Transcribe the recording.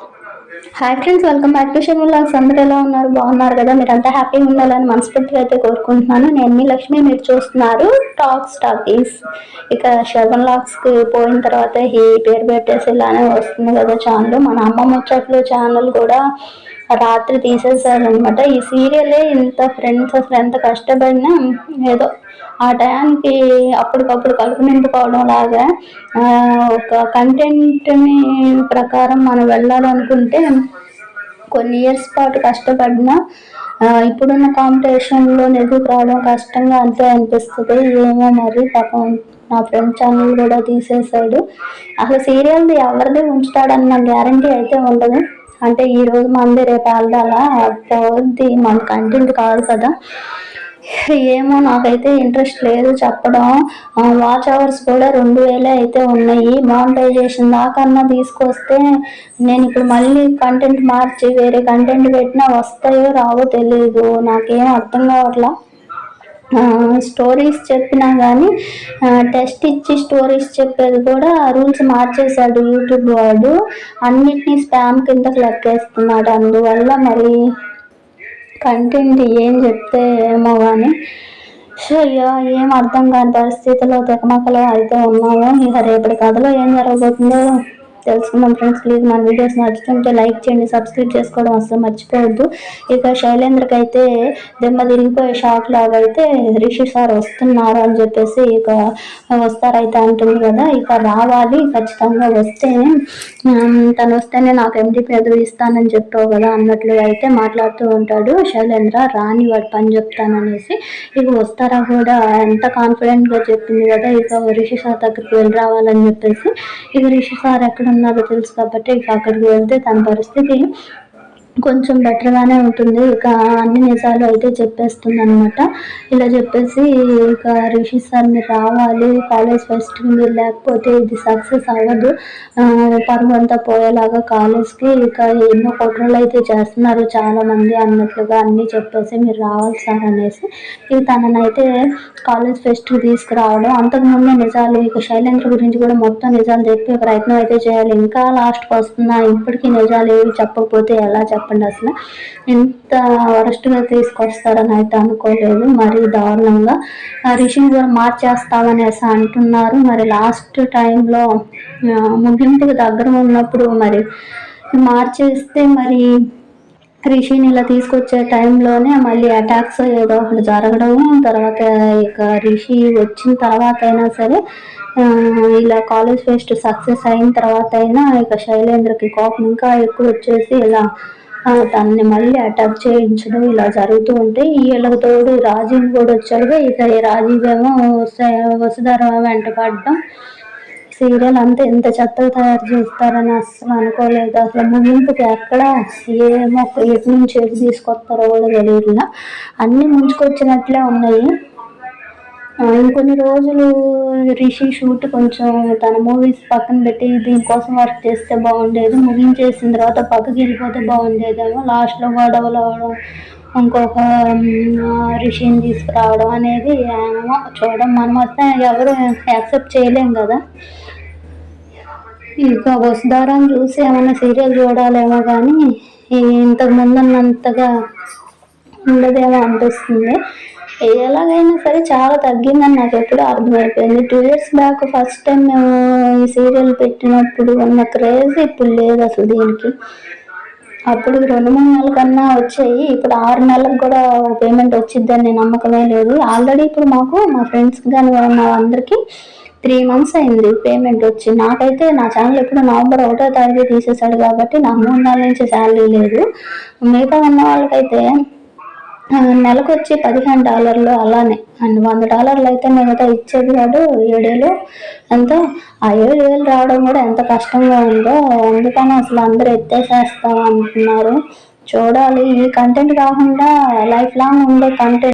Hi friends welcome back to schedule logs అందరూ ఎలా ఉన్నారు? బాగున్నారు కదా? మీరు అంతా హ్యాపీగా ఉండాలని మనస్ఫూర్తిగా అయితే కోరుకుంటున్నాను. నేను మీ లక్ష్మి మీరు చూస్తున్నారు టాక్స్ టాకీస్ ఇక షెవెన్ లాగ్స్కి పోయిన తర్వాత ఈ పేరు పెట్టేసి ఇలానే వస్తుంది కదా ఛానల్ మన అమ్మమ్మ ముచ్చట్లు ఛానల్ కూడా రాత్రి తీసేసాడనమాట ఈ సీరియలే ఇంత ఫ్రెండ్స్ అసలు ఎంత కష్టపడినా ఏదో ఆ టయానికి అప్పటికప్పుడు కలుపు నింపుకోవడం లాగా ఒక కంటెంట్ని ప్రకారం మనం వెళ్ళాలనుకుంటే కొన్ని ఇయర్స్ పాటు కష్టపడినా ఇప్పుడున్న కాంపిటీషన్లో ఎదుగు రావడం కష్టంగా అంతే అనిపిస్తుంది. ఏమో మరి పాపం నా ఫ్రెండ్ ఛానల్ కూడా తీసేసాడు అసలు సీరియల్ది ఎవరిది ఉంచుతాడన్న గ్యారంటీ అయితే ఉండదు. అంటే ఈ రోజు మంది రేపు వెళ్దాలా పోద్ది మన కంటెంట్ కాదు కదా. ఏమో నాకైతే ఇంట్రెస్ట్ లేదు చెప్పడం. వాచ్ అవర్స్ కూడా రెండు వేలే అయితే ఉన్నాయి. మానిటైజేషన్ దాకన్నా తీసుకొస్తే నేను ఇప్పుడు మళ్ళీ కంటెంట్ మార్చి వేరే కంటెంట్ పెట్టినా వస్తాయో రావో తెలియదు నాకేం అర్థం కావట్లా? స్టోరీస్ చెప్పినా కానీ టెస్ట్ ఇచ్చి స్టోరీస్ చెప్పేది కూడా రూల్స్ మార్చేశాడు యూట్యూబ్ వాడు. అన్నిటినీ స్పామ్ కిందకి లెక్కేస్తున్నాడు. అందువల్ల మరి కంటెంట్ ఏం చెప్తే ఏమో కానీ సో ఇక ఏం అర్థం కాని పరిస్థితిలో తెకమకలో అయితే ఉన్నాము. ఇక రేపటి కథలో ఏం జరగబోతుందో తెలుసుకుందాం ఫ్రెండ్స్ ప్లీజ్ మన వీడియోస్ నచ్చుతుంటే లైక్ చేయండి సబ్స్క్రైబ్ చేసుకోవడం అసలు మర్చిపోవద్దు. ఇక శైలేంద్రకి అయితే దెమ్మ తిరిగిపోయే షాక్ లాగా అయితే రిషి సార్ వస్తున్నారు అని చెప్పేసి ఇక వస్తారైతే అంటుంది కదా. ఇక రావాలి ఖచ్చితంగా వస్తే తను వస్తేనే నాకు ఎండి పదవి ఇస్తానని చెప్పావు కదా అన్నట్లు అయితే మాట్లాడుతూ ఉంటాడు. శైలేంద్ర రాని వాడు పని చెప్తాననేసి ఇక వస్తారా కూడా? ఎంత కాన్ఫిడెంట్గా చెప్పింది కదా. ఇక రిషి సార్ దగ్గరికి వెళ్ళి రావాలని చెప్పేసి ఇక రిషి సార్ ఎక్కడ ఉన్నారో తెలుసు కాబట్టి ఇక అక్కడికి వెళ్తే తన పరిస్థితి కొంచెం బెటర్గానే ఉంటుంది. ఇక అన్ని నిజాలు అయితే చెప్పేస్తుంది అనమాట ఇలా చెప్పేసి ఇక రిషి సార్ మీరు రావాలి కాలేజ్ ఫెస్ట్కి మీరు లేకపోతే ఇది సక్సెస్ అవ్వదు. ఆ, పరువు అంతా పోయేలాగా కాలేజ్కి ఇక ఎన్నో కుట్రలు అయితే చేస్తున్నారు చాలా మంది అన్నట్లుగా అన్నీ చెప్పేసి మీరు రావాలి సార్ అనేసి. ఇక తననైతే కాలేజ్ ఫెస్ట్కి తీసుకురావడం అంతకుముందే నిజాలు ఇక శైలేంద్ర గురించి కూడా మొత్తం నిజాలు చెప్పే ప్రయత్నం అయితే చేయాలి. ఇంకా లాస్ట్కి వస్తున్నా ఇప్పటికీ నిజాలు ఏవి చెప్పకపోతే ఎలా చెప్పండి అసలు. ఎంత వరస్ట్గా తీసుకొస్తారని అయితే అనుకోలేదు. మరి దారుణంగా ఆ రిషిని కూడా మార్చేస్తామనేసి అంటున్నారు. మరి లాస్ట్ టైంలో ముగింపుకి దగ్గర ఉన్నప్పుడు మరి మార్చేస్తే మరి రిషిని ఇలా తీసుకొచ్చే టైంలోనే మళ్ళీ అటాక్స్ ఏదో ఒకటి జరగడం తర్వాత ఇక రిషి వచ్చిన తర్వాత అయినా సరే ఇలా కాలేజ్ ఫెస్ట్ సక్సెస్ అయిన తర్వాత అయినా ఇక శైలేంద్రకి కోపం ఇంకా ఎక్కువ వచ్చేసి ఇలా తనని మళ్ళీ అటాక్ చేయించడం ఇలా జరుగుతూ ఉంటే వీళ్ళకి తోడు రాజీవ్ కూడా వచ్చాడు. ఇక రాజీవ్ ఏమో వస- వసుధర వెంట పడడం. సీరియల్ అంతా ఎంత చెత్తగా తయారు చేస్తారని అసలు అనుకోలేదు. అసలు ముగింపుకి ఎక్కడ ఏ మొక్క ఎటు నుంచి తీసుకొస్తారో కూడా తెలియదు అన్నీ ముంచుకొచ్చినట్లే ఉన్నాయి. ఇంకొన్ని రోజులు రిషి షూట్ కొంచెం తన మూవీస్ పక్కన పెట్టి దీనికోసం వర్క్ చేస్తే బాగుండేది. ముగించేసిన తర్వాత పక్కకి వెళ్ళిపోతే బాగుండేదేమో. లాస్ట్లో గొడవలు అవడం ఇంకొక రిషిని తీసుకురావడం అనేది ఏమో చూడడం. మనం వస్తే ఎవరు యాక్సెప్ట్ చేయలేం కదా. ఇక వసుధారాన్ని చూసి ఏమైనా సీరియల్ చూడాలేమో కానీ ఇంతకు ముందు ఉన్నంతగా ఉండదేమో అనిపిస్తుంది. ఎలాగైనా సరే చాలా తగ్గిందని నాకు ఎప్పుడూ అర్థమైపోయింది. Two years back first time మేము ఈ సీరియల్ పెట్టినప్పుడు ఉన్న క్రేజ్ ఇప్పుడు లేదు అసలు దీనికి. అప్పుడు రెండు మూడు నెలల కన్నా వచ్చాయి. ఇప్పుడు ఆరు నెలలకు కూడా పేమెంట్ వచ్చిద్దని నమ్మకమే లేదు. ఆల్రెడీ ఇప్పుడు మాకు మా ఫ్రెండ్స్ కానీ మా అందరికీ త్రీ మంత్స్ అయింది పేమెంట్ వచ్చి. నాకైతే నా ఛానల్ ఎప్పుడు నవంబర్ ఒకటో తారీఖు తీసేశాడు కాబట్టి నాకు మూడు నెలల నుంచి శాలరీ లేదు. మిగతా ఉన్న వాళ్ళకైతే నెలకు వచ్చి పదిహేను డాలర్లు అలానే. అండ్ వంద డాలర్లు అయితే మిగతా ఇచ్చేది కాదు ఏడేళ్ళు ఎంతో. ఆ ఏడు వేలు రావడం కూడా ఎంత కష్టంగా ఉందో అందుకని అసలు అందరూ ఎత్తేసేస్తాం అంటున్నారు. చూడాలి ఈ కంటెంట్ కాకుండా లైఫ్ లాంగ్ ఉండే కంటెంట్